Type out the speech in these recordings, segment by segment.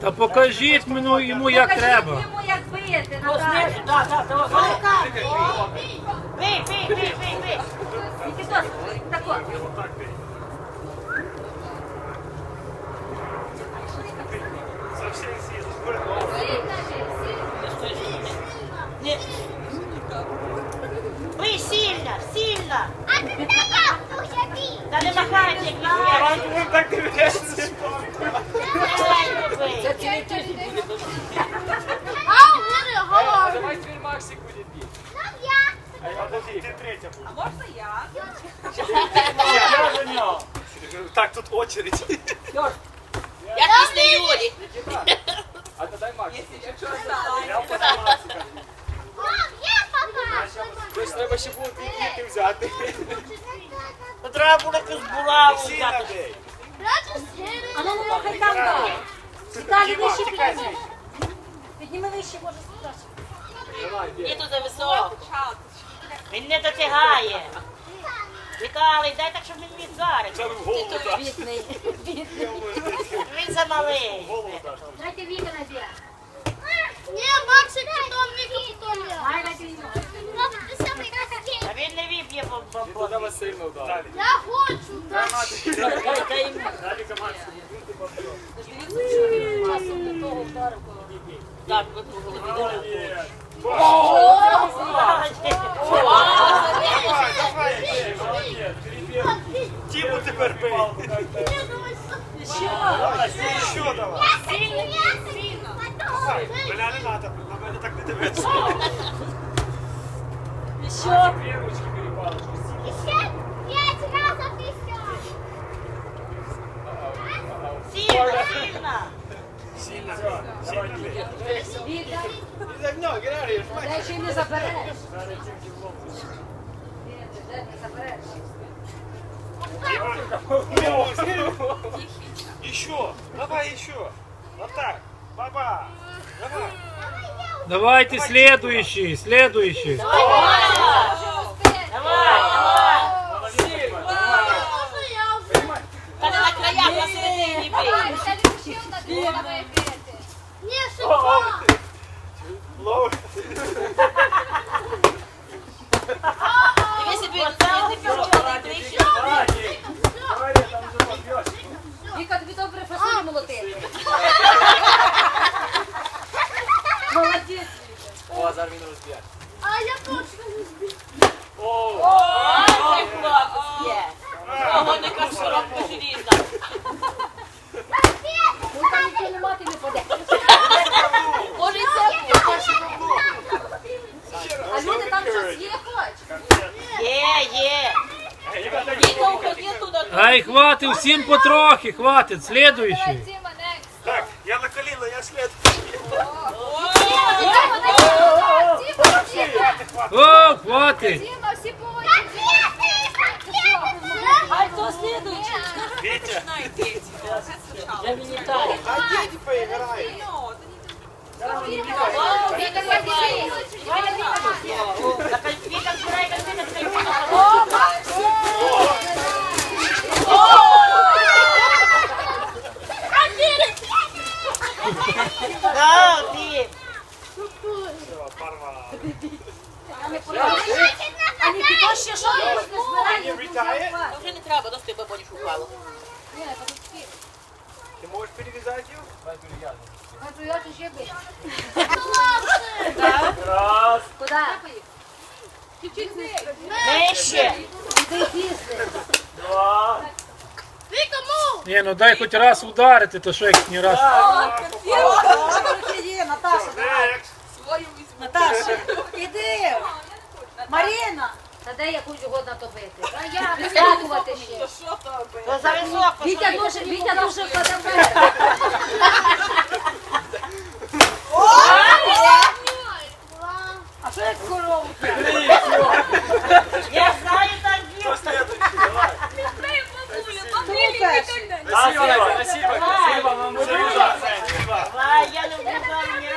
Та покажіть мені йому, як треба. Йому як бити, Наталя. Бий, бий, бий, бий, бий. Нікітос, сильно. Ні. Бий сильно, сильно. Та не махайте, як так дивляться. Це цілий тиждень буде. Давай теперь Максик будет бить. Подожди, ти третя буде. А можна я? Я за нього. Так, тут очередь. Я після Юлі. А Максик. Якщо стала. Я подавався. Тобто треба ще було дві квіти взяти. То треба було якусь булаву взяти. бей. А ну, ну, хай там дай. Далі Діма, вище тікай підніми. звідси. Підніми вище, може, сюди. Давай, Ні, тут. Початку. Він не дотягає. Віталій, дай так, щоб він міг вдарити. Це в голову даш. Бідний. Він замалий. В голову даш. Дайте віка на бік. Не, Максик, потом Вика, потом я. Ай, на бік. Папа, ты самый красивый. А він не віб'є І туди бомбон. вас сильно ударить. Далі. Я хочу, да. Дай, дай йому. Далі команда. Так, от у голові. Є. Молодець. Перепали. Еще пять разов еще. Сильно, сильно. Сильно, сильно ще й не забереш. Еще, давай еще. Вот так. Баба. Давай. Давайте следующий, следующий. Давай, хватить, всім потрохи, хватить. Следующий. Так, я на коліна, я слід. О, хватить. Ай, хто слідуючий? Вітя. Я мені так. А діді поіграє. Ну, Віка, давай. Так, Віка, збирай конфети, ти Да. Порвав. А Нікітос ще що не збирає? Вже не треба, досить бабоні шукало. Ти можеш перев'язати його? А то я ж ще би. Раз. Куди? Нижче. Іди після. Два. Ні, ну дай хоч раз ударити, то що як не раз. Іди, Наташа. Наташа, іди. Маріна. Та де я угодно то бити. А я вискакувати ще. Вітя дуже, Вітя дуже КДБ. А що як корову? Я знаю так Хто дів. слідуючий? Давай. Хто перший? Спасибо, спасибо. Спасибо, вам буде Давай, я люблю камеру.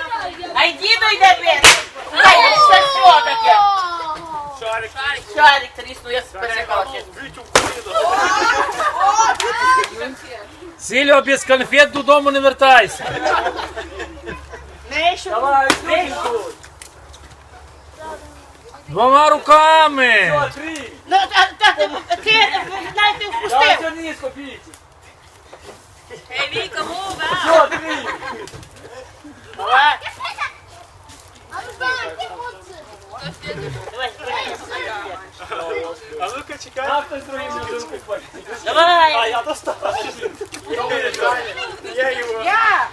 А й діду йде бити. Ай, це що таке? Шарик. Шарик тріснув, я перелякалася. Вітю в коліно. Сільо, без конфет додому не вертайся. Давай, Юрченко. Двома руками. Три. Ну, та, та, ти, ти, навіть ти Давай впустив. Віка, мова! Все, три. Давай. А ну-ка, чекай. На хтось другий буде руку хватить. А я достав. Я його. Я!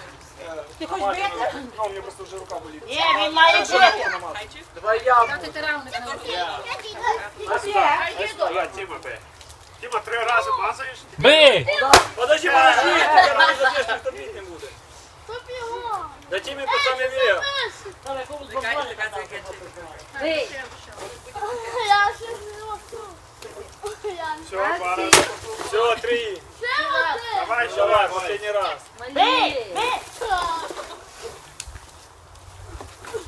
Ти хочеш бити? У мене просто вже рука болить. Ні, він має бити. Давай я. Ти тиравник на руці. Я Тіма бе. Тіма, три рази мазаєш. Бий! Подожди, подожди. Я раз заб'єш, ніхто бити не буде. Да Тімі пацани вів. Бий! Я ще не можу. Я Все, пара. Все, три. Давай, еще раз. последний раз. Бий, бий.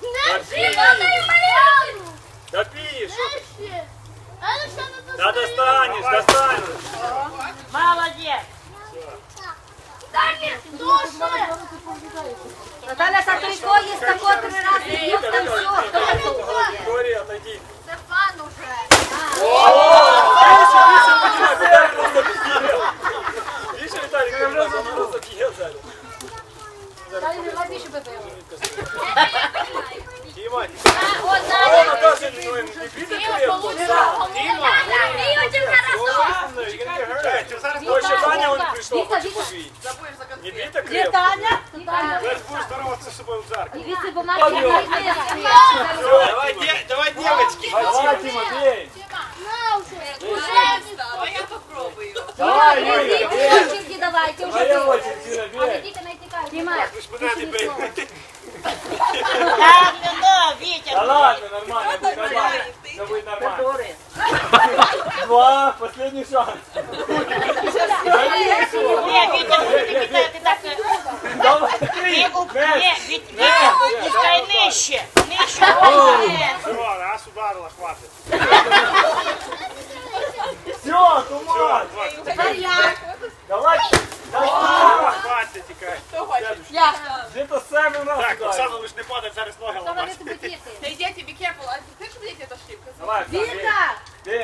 Не всі падаю Маріану! Да пій, що ти? Не всі! А ну що не Да достанеш, достанеш. Молодець. Дуже! Наталя Сатурько є тако три рази б'є, там все. Вікторія, отойди. Це фан уже! Видишь, Виталик, как раз он просто бьет сзади. Далі не більше бити. Тима, От о, Наташа, ну, не бити крепко. Чекай, ти зараз Ой, ще Таня он прийшов, Віка, хоче Побити. Не бити Є крепко. Таня? Таня. Ви ж будеш здороватися з собою в зеркалі. Дивіться, бо вона не Давай, давай, дівчатки. Давай, Тима, бей. А я попробую. Давай, Юля, бей. Давайте, вже Моя очередь, Юля, бей. Діти не бий. Так, ну, ну, Вітя. Да ладно, нормально, нормально. Все будет нормально. Два, последний шанс. Ні, Вітя, ну, ти кидай, ти так. е, Давай, три. ні, Вітя, опускай нижче. Нижче. Молодець. Все, раз ударила, хватить. Все, туман. тепер я. Давай. А, Хватить, тікай. Я. Где-то самый раз Так, ударил. Оксана, лиш не падай, зараз ноги Хто ламати. мене тобі діти? Та йдіть, be careful. А ти хочеш видіти цю ошибку? Давай. Віка!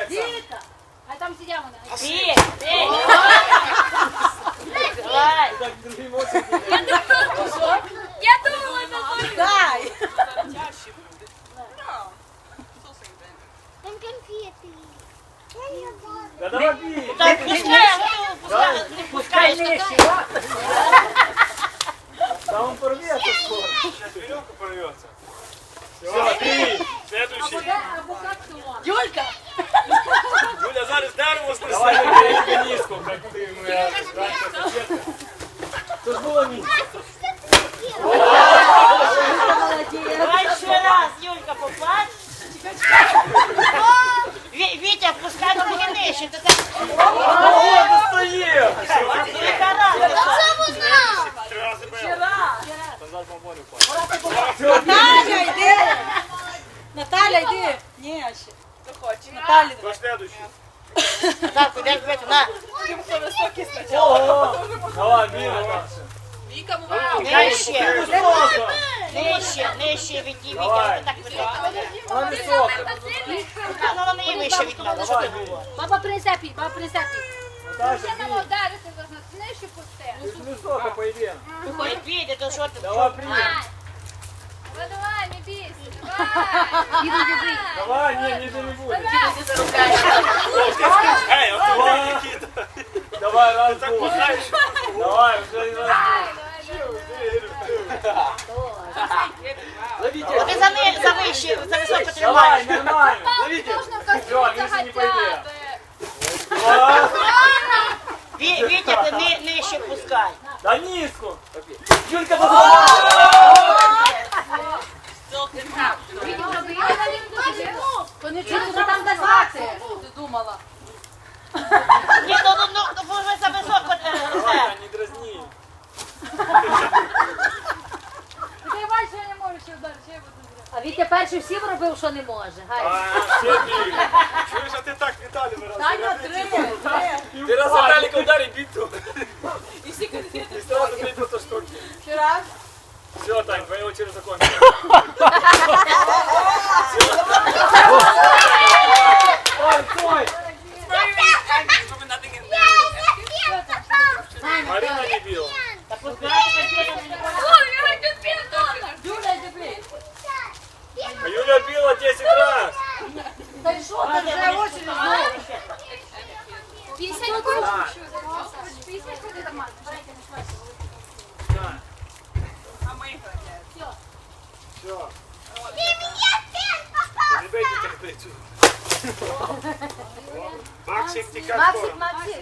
Віка! А там вони. Бій, бій. Давай. Я думала, це Дай! Буде. Там конфети. Да давай пускай, пускай, не пускай. Да он порвется скоро. Сейчас веревка порвется. Все, три. Следующий. Юлька! Юля, зараз дерево Давай, снесе. я тебе низко, как ты моя раньше соседка. Тут было низко. Давай ще раз, Юлька, попасть. Ві- Вітя, пускай трохи нижче. Ти так Ого, достаем! Юлька разниця. Три рази бив. Назад в морю упал. Наталя, йди! Наталя, йди! Ні, ще. Хто хоче. Наталя, Хто следующий? Так, куди збити? На. Хто високий спочатку. Ого! Давай, бей, Наташа. Віка, мова. Нижче, Высоко! нижче, нижче, Віті, Вітя, Давай. ви так високо. Она высоко. Ну, вона і вище від мене, що ти було? Баба принесе піть, баба принесе піть. Наташа, бей. Вдарити вас на книжку пусте. Ты ж высоко, по идее. Ой, Вітя, то що ти? Давай, прием. Давай, не бійся, давай. Іду. Давай, не, будет. Ей, от Два. Нікіта. Давай, раз, Так два. Давай, уже раз, О, Ти за за вище, за високо Давай, тримаєш. нормально. Ловите. Все, ниже не. Ві- Вітя, ти нижче пускай. Да низко. Юлька, давай. Ні, ну, ну, ви за високо, е, це. не дразни. Ти бачиш, ще вдарити, ще що не може. Гай. Чуєш, а ти так Віталій виразив. Таня, три, три. Ти раз Віталіка ударить біту. Все, Тань, твоя очередь закончилась. Марина не била. Та позбирайте конфети. Юля, йди. А Юля била 10 раз. Та й що, ти вже очі А Не бейте терпицю. Максик, тікай Максик, скоро. Максик.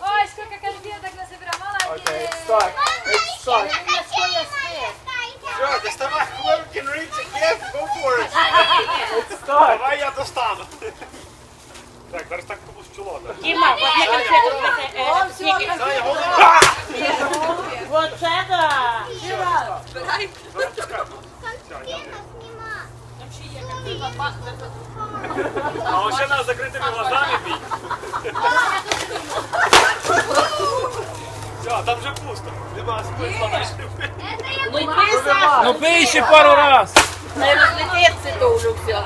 Ой, сколько конфеток насобирал, молодец. Так, так. Він на своє спить. Все, доставай, whoever can reach it, yes, go for it. Так. Давай я достану. Так, зараз так комусь в чоло. так. Діма, возьми конфету. О, все, Скільки? Саня, голова! Вот це да. Збирай. Зараз пускай. Там ще є конфета, пахне. Закритими глазами бить. Все, там вже пусто. Нема смисла. Ну й Саша. Ну пий ще пару раз. Не розлетиться то вже все.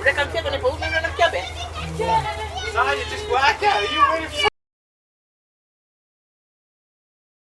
Вже конфету не получиш, вже на тебе. Саня, whack at it. You ready for